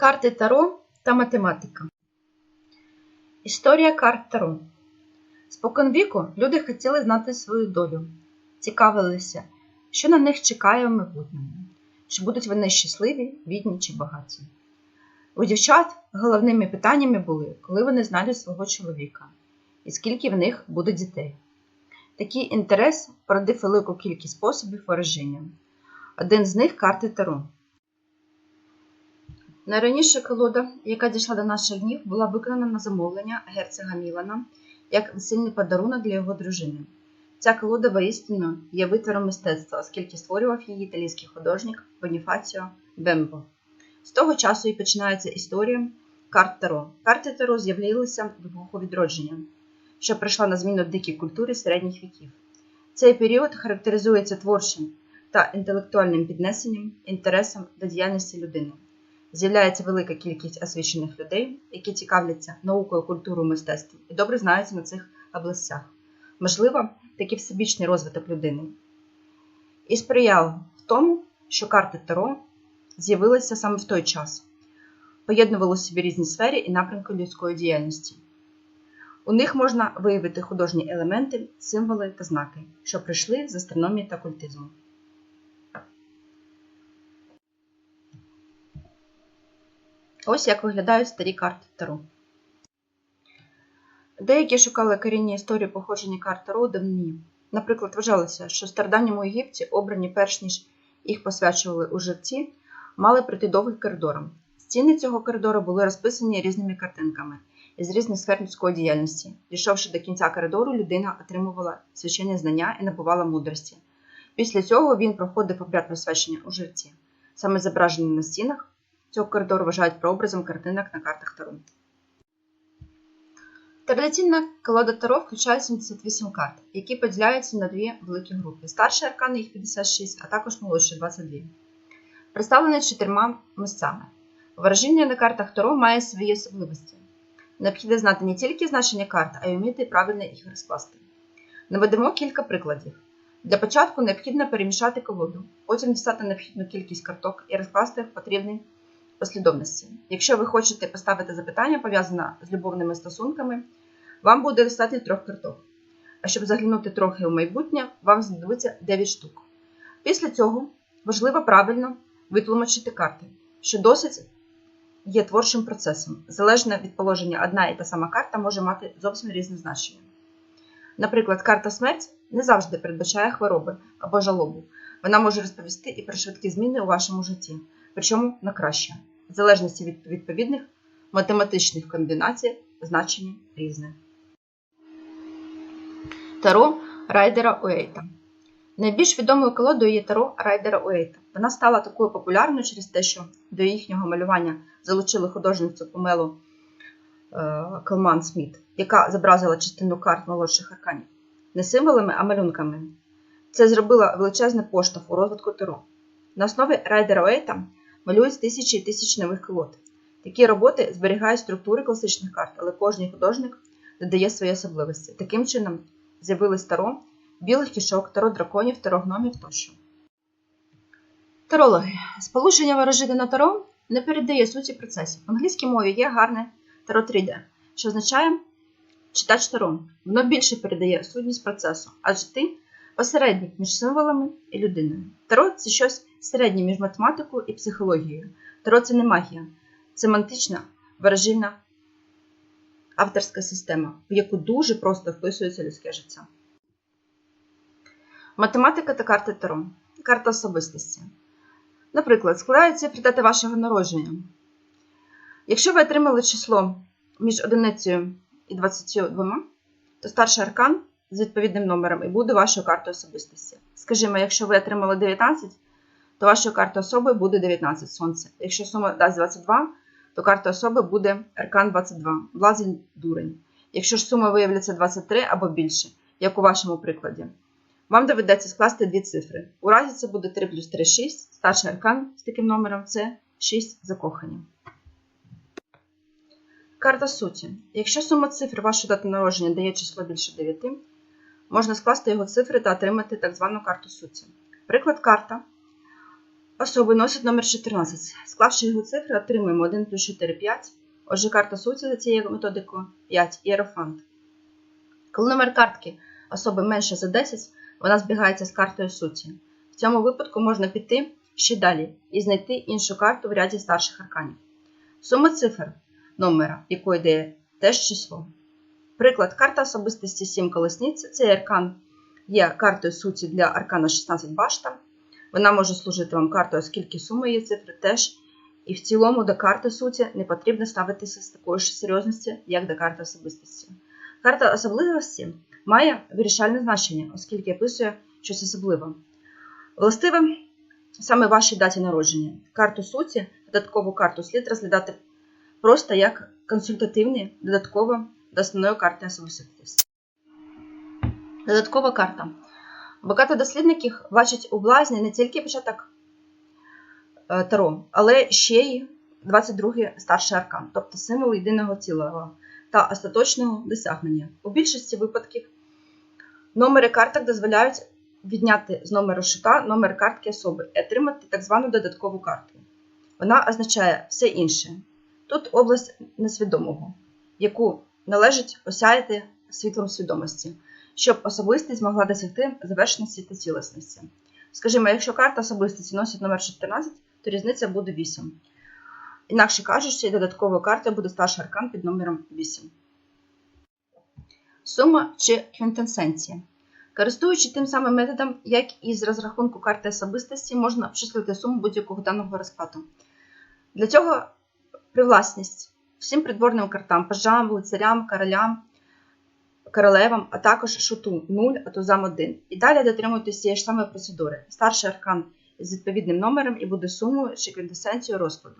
Карти Таро та математика. Історія карт Таро. Споконвіку люди хотіли знати свою долю, цікавилися, що на них чекає в майбутньому, чи будуть вони щасливі, бідні чи багаті. У дівчат головними питаннями були, коли вони знайдуть свого чоловіка і скільки в них буде дітей. Такий інтерес породив велику кількість способів вираження. Один з них карти Таро. Найраніша колода, яка дійшла до наших днів, була виконана на замовлення герцога Мілана як весільний подарунок для його дружини. Ця колода воістину є витвором мистецтва, оскільки створював її італійський художник Боніфаціо Бембо. З того часу і починається історія карт Таро. Карти Таро з'явилися в епоху відродження, що прийшла на зміну дикій культурі середніх віків. Цей період характеризується творчим та інтелектуальним піднесенням, інтересом до діяльності людини. З'являється велика кількість освічених людей, які цікавляться наукою, культурою, мистецтвом і добре знаються на цих областях. Можливо, такий всебічний розвиток людини. І сприяв в тому, що карти Таро з'явилися саме в той час, поєднували в собі різні сфери і напрямки людської діяльності. У них можна виявити художні елементи, символи та знаки, що прийшли з астрономії та культизму. Ось як виглядають старі карти Таро. Деякі шукали корінні історії походження карт Таро у давнині. Наприклад, вважалося, що в стародавньому Єгипті, обрані перш ніж їх посвячували у живці, мали пройти довгим коридором. Стіни цього коридору були розписані різними картинками із різних сфер людської діяльності. Дійшовши до кінця коридору, людина отримувала священні знання і набувала мудрості. Після цього він проходив обряд просвячення у живці. Саме зображені на стінах цього коридору вважають прообразом картинок на картах Таро. Традиційна колода Таро включає 78 карт, які поділяються на дві великі групи. Старші аркани їх 56, а також молодші 22. Представлені чотирма місцями. Вираження на картах Таро має свої особливості. Необхідно знати не тільки значення карт, а й вміти правильно їх розкласти. Наведемо кілька прикладів. Для початку необхідно перемішати колоду, потім дістати необхідну кількість карток і розкласти в потрібній послідовності. Якщо ви хочете поставити запитання, пов'язане з любовними стосунками, вам буде достатньо трьох карток. А щоб заглянути трохи у майбутнє, вам знадобиться 9 штук. Після цього важливо правильно витлумачити карти, що досить є творчим процесом. Залежно від положення, одна і та сама карта може мати зовсім різне значення. Наприклад, карта смерть не завжди передбачає хвороби або жалобу. Вона може розповісти і про швидкі зміни у вашому житті, причому на краще. В залежності від відповідних математичних комбінацій значення різне. Таро Райдера Уейта. Найбільш відомою колодою є Таро Райдера Уейта. Вона стала такою популярною через те, що до їхнього малювання залучили художницю Помелу е, Келман Сміт, яка зобразила частину карт молодших арканів. Не символами, а малюнками. Це зробило величезний поштовх у розвитку Таро. На основі Райдера Уейта малюють тисячі і тисячі нових колод. Такі роботи зберігають структури класичних карт, але кожен художник додає свої особливості. Таким чином з'явились таро, білих кішок, таро драконів, таро гномів тощо. Тарологи. Сполучення ворожити на таро не передає суті процесів. В англійській мові є гарне таро 3D, що означає читач таро. Воно більше передає сутність процесу, адже ти посередник між символами і людиною. Таро це щось середнє між математикою і психологією. Таро це не магія, це мантична, ворожильна авторська система, в яку дуже просто вписується людське життя. Математика та карти Таро. Карта особистості. Наприклад, складають цифри вашого народження. Якщо ви отримали число між одиницею і 22, то старший аркан з відповідним номером і буде вашою картою особистості. Скажімо, якщо ви отримали 19, то вашою картою особи буде 19 сонце. Якщо сума дасть 22, то карта особи буде аркан 22, блазень дурень. Якщо ж сума виявляться 23 або більше, як у вашому прикладі, вам доведеться скласти дві цифри. У разі це буде 3 плюс 3 6, старший аркан з таким номером це 6 закохані. Карта суті. Якщо сума цифр вашої дати народження дає число більше 9, можна скласти його цифри та отримати так звану карту суті. Приклад карта особи носить номер 14. Склавши його цифри, отримуємо 1 плюс 4 5. Отже, карта суті за цією методикою 5 іерофант. Коли номер картки особи менше за 10, вона збігається з картою суті. В цьому випадку можна піти ще далі і знайти іншу карту в ряді старших арканів. Сума цифр номера, якої йде теж число. Приклад, карта особистості 7 колесниць. Цей аркан є картою суті для аркана 16 башта. Вона може служити вам картою, оскільки сума її цифри теж. І в цілому до карти суті не потрібно ставитися з такої ж серйозності, як до карти особистості. Карта особливості має вирішальне значення, оскільки описує щось особливе. Властиве саме вашій даті народження. Карту суті, додаткову карту слід розглядати просто як консультативні додатково до основної карти особистості. Додаткова карта. Багато дослідників бачать у блазні не тільки початок е, Таро, але ще й 22-й старший аркан, тобто символ єдиного цілого та остаточного досягнення. У більшості випадків номери карток дозволяють відняти з номеру шита номер картки особи і отримати так звану додаткову карту. Вона означає все інше. Тут область несвідомого, яку належить осяяти світлом свідомості, щоб особистість могла досягти завершеності та цілісності. Скажімо, якщо карта особистості носить номер 14, то різниця буде 8. Інакше кажучи, додатковою картою буде старший аркан під номером 8. Сума чи квінтесенція. Користуючись тим самим методом, як і з розрахунку карти особистості, можна обчислити суму будь-якого даного розкладу. Для цього привласність всім придворним картам, пажам, лицарям, королям, королевам, а також шуту 0, а тузам 1. І далі дотримуйтесь цієї ж самої процедури. Старший аркан з відповідним номером і буде сумою чи квінтесенцією розкладу.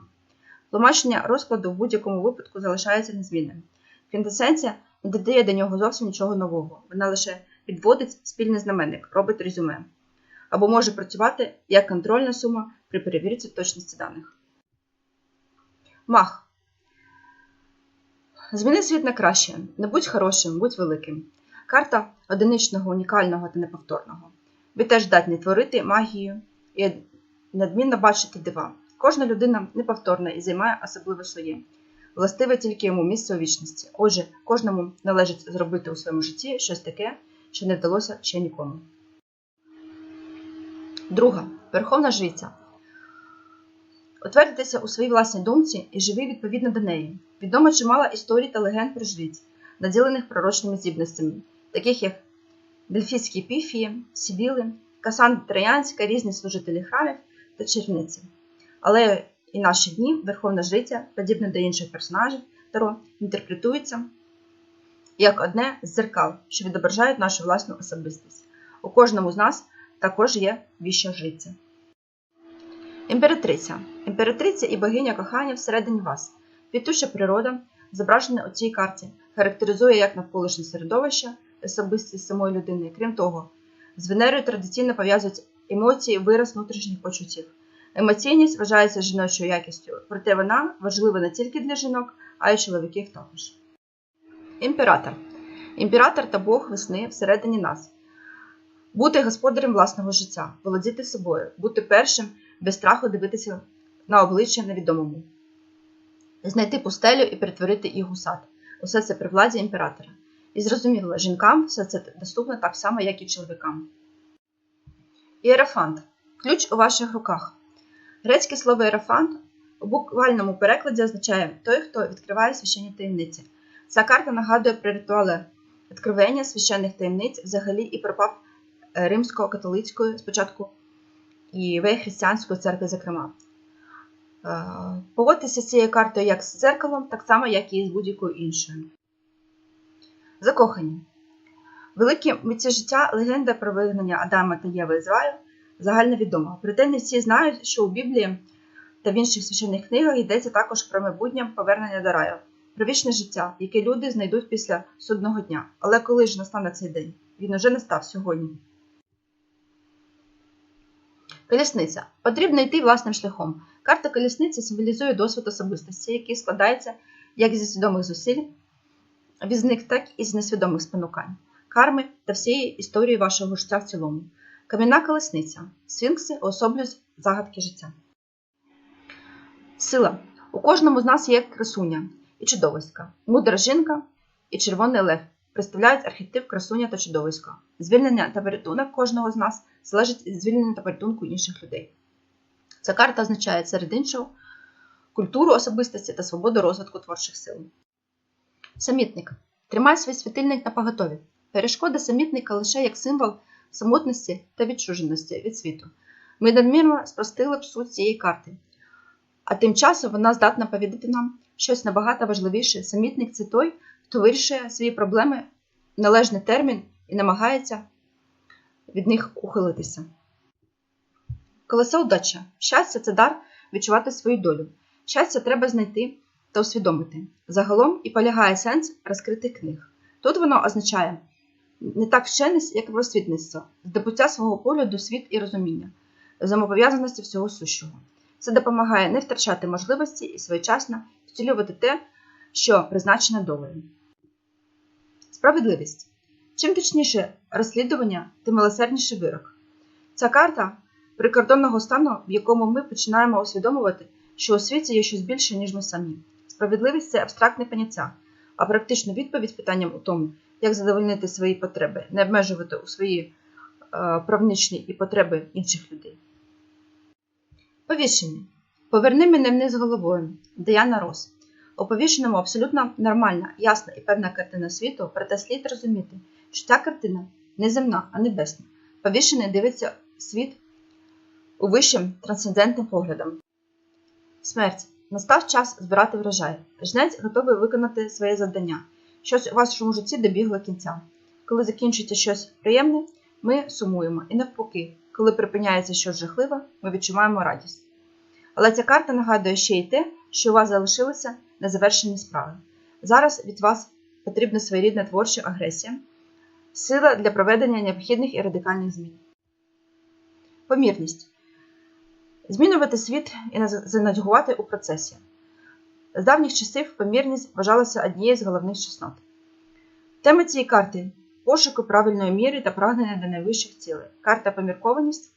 Тлумачення розкладу в будь-якому випадку залишається незмінним. Квінтесенція не додає до нього зовсім нічого нового, вона лише підводить спільний знаменник, робить резюме, або може працювати як контрольна сума при перевірці точності даних. Мах. Зміни світ на краще. Не будь хорошим, будь великим. Карта одиничного, унікального та неповторного. Ви теж здатні творити магію і надмінно бачити дива. Кожна людина неповторна і займає особливе своє, властиве тільки йому місце у вічності. Отже, кожному належить зробити у своєму житті щось таке, що не вдалося ще нікому. Друга. Верховна жриця. Утвердитися у своїй власній думці і живи відповідно до неї. Відомо чимало історій та легенд про жриць, наділених пророчними здібностями, таких як Дельфійські піфії, Сібіли, Касандра Троянська, різні служителі храмів та черниці. Але і наші дні Верховна Жриця, подібно до інших персонажів Таро, інтерпретується як одне з дзеркал, що відображають нашу власну особистість. У кожному з нас також є віща жриця. Імператриця. Імператриця і богиня кохання всередині вас. Квітуча природа, зображена у цій карті, характеризує як навколишнє середовище, особистість самої людини. Крім того, з Венерою традиційно пов'язують емоції, вираз внутрішніх почуттів. Емоційність вважається жіночою якістю, проте вона важлива не тільки для жінок, а й чоловіків також. Імператор. Імператор та Бог весни всередині нас. Бути господарем власного життя, володіти собою, бути першим, без страху дивитися на обличчя невідомому, знайти пустелю і перетворити їх у сад. Усе це при владі імператора. І зрозуміло, жінкам все це доступно так само, як і чоловікам. Іерафант. Ключ у ваших руках. Грецьке слово іерафант у буквальному перекладі означає той, хто відкриває священні таємниці. Ця карта нагадує про ритуали відкривання священних таємниць взагалі і про пап римсько-католицької спочатку і християнської церкви, зокрема. Поводьтеся з цією картою як з дзеркалом, так само, як і з будь-якою іншою. Закохані. Великі митці життя легенда про вигнання Адама та Єви з раю загально відома. Проте не всі знають, що у Біблії та в інших священних книгах йдеться також про майбутнє повернення до раю, про вічне життя, яке люди знайдуть після судного дня. Але коли ж настане цей день? Він уже не став сьогодні. Колісниця. Потрібно йти власним шляхом. Карта колісниці символізує досвід особистості, який складається як зі свідомих зусиль, від них, так і з несвідомих спонукань, карми та всієї історії вашого життя в цілому. Кам'яна колесниця. Сфінкси уособлюють загадки життя. Сила. У кожному з нас є красуня і чудовиська, мудра жінка і червоний лев представляють архетип красуня та чудовиська. Звільнення та порятунок кожного з нас залежить від звільнення та порятунку інших людей. Ця карта означає серед іншого культуру особистості та свободу розвитку творчих сил. Самітник. Тримай свій світильник на поготові. Перешкода самітника лише як символ самотності та відчуженості від світу. Ми надмірно спростили б суть цієї карти. А тим часом вона здатна повідати нам щось набагато важливіше. Самітник це той, хто вирішує свої проблеми в належний термін і намагається від них ухилитися. Колесо удача. Щастя це дар відчувати свою долю. Щастя треба знайти та усвідомити. Загалом і полягає сенс розкритих книг. Тут воно означає не так вченість, як просвітництво, здобуття свого погляду, світ і розуміння, взаємопов'язаності всього сущого. Це допомагає не втрачати можливості і своєчасно втілювати те, що призначено долею. Справедливість. Чим точніше розслідування, тим милосердніший вирок. Ця карта прикордонного стану, в якому ми починаємо усвідомувати, що у світі є щось більше, ніж ми самі. Справедливість це абстрактне поняття, а практична відповідь питанням у тому, як задовольнити свої потреби, не обмежувати у свої е, правничні і потреби інших людей. Повішення. Поверни мене вниз головою. Діана Рос. У повішеному абсолютно нормальна, ясна і певна картина світу, проте слід розуміти, що ця картина не земна, а небесна. Повішений дивиться світ у вищим трансцендентним поглядом. Смерть. Настав час збирати врожай. Жнець готовий виконати своє завдання. Щось у вашому житті добігло кінця. Коли закінчується щось приємне, ми сумуємо. І навпаки, коли припиняється щось жахливе, ми відчуваємо радість. Але ця карта нагадує ще й те, що у вас залишилися незавершені справи. Зараз від вас потрібна своєрідна творча агресія, сила для проведення необхідних і радикальних змін. Помірність. Змінювати світ і занадьгувати у процесі. З давніх часів помірність вважалася однією з головних чеснот. Тема цієї карти пошуку правильної міри та прагнення до найвищих цілей. Карта поміркованість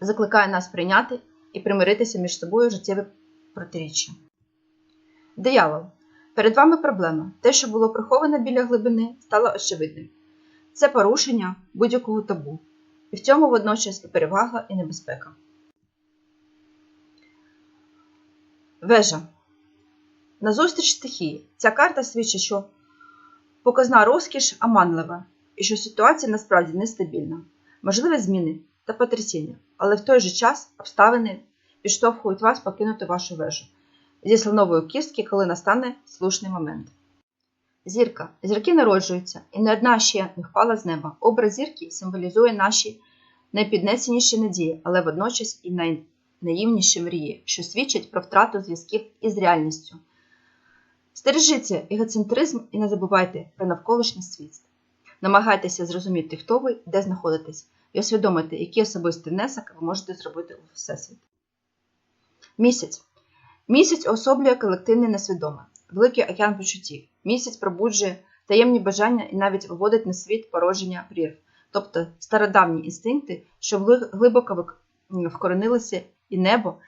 закликає нас прийняти і примиритися між собою життєве протиріччя. Диявол. Перед вами проблема. Те, що було приховане біля глибини, стало очевидним. Це порушення будь-якого табу. І в цьому водночас і перевага, і небезпека. Вежа. Назустріч стихії. Ця карта свідчить, що показна розкіш оманлива, і що ситуація насправді нестабільна, можливі зміни та потрясіння, але в той же час обставини підштовхують вас покинути вашу вежу зі слонової кістки, коли настане слушний момент. Зірка. Зірки народжуються, і не одна ще не впала з неба. Образ зірки символізує наші найпіднесеніші надії, але водночас і найнаївніші мрії, що свідчать про втрату зв'язків із реальністю. Стережіться егоцентризм і не забувайте про навколишній світ. Намагайтеся зрозуміти, хто ви, де знаходитесь, і усвідомити, який особистий внесок ви можете зробити у Всесвіт. Місяць. Місяць особлює колективне несвідоме, великий океан почуттів. Місяць пробуджує таємні бажання і навіть виводить на світ породження прірв, тобто стародавні інстинкти, що глибоко вкоренилися, і небо,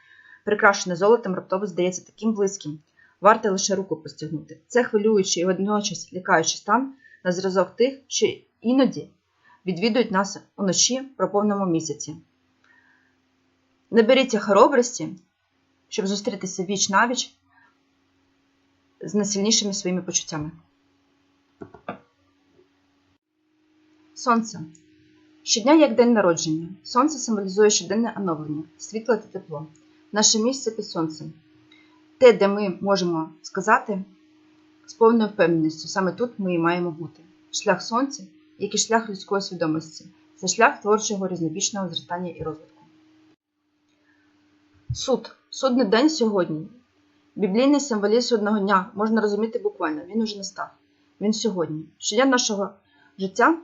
прикрашене золотом, раптово здається таким близьким. Варто лише руку простягнути. Це хвилюючий і водночас лякаючий стан на зразок тих, що іноді відвідують нас уночі про повному місяці. Наберіться хоробрості, щоб зустрітися віч навіч з найсильнішими своїми почуттями. Сонце. Щодня як день народження. Сонце символізує щоденне оновлення, світло та тепло. Наше місце під сонцем. Те, де ми можемо сказати з повною впевненістю, саме тут ми і маємо бути. Шлях сонця, як і шлях людської свідомості, це шлях творчого різнобічного зростання і розвитку. Суд. Судний день сьогодні. Біблійний символізм судного дня можна розуміти буквально, він уже настав. Він сьогодні. Щодня нашого життя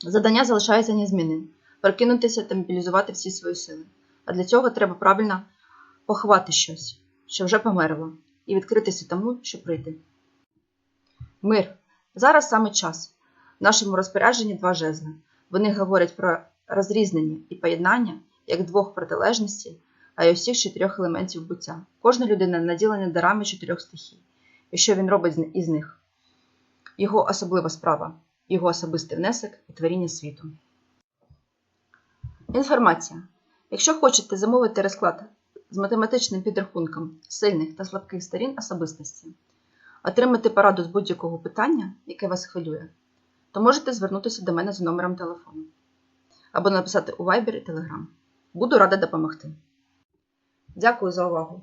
завдання залишається незмінним прокинутися та мобілізувати всі свої сили. А для цього треба правильно поховати щось, що вже померло, і відкритися тому, що прийде. Мир. Зараз саме час. В нашому розпорядженні два жезли. Вони говорять про розрізнення і поєднання як двох протилежностей, а й усіх чотирьох елементів буття. Кожна людина наділена дарами чотирьох стихій. І що він робить із них? Його особлива справа, його особистий внесок і творіння світу. Інформація. Якщо хочете замовити розклад з математичним підрахунком сильних та слабких сторін особистості, отримати пораду з будь-якого питання, яке вас хвилює, то можете звернутися до мене за номером телефону або написати у Viber і Telegram. Буду рада допомогти. Дякую за увагу!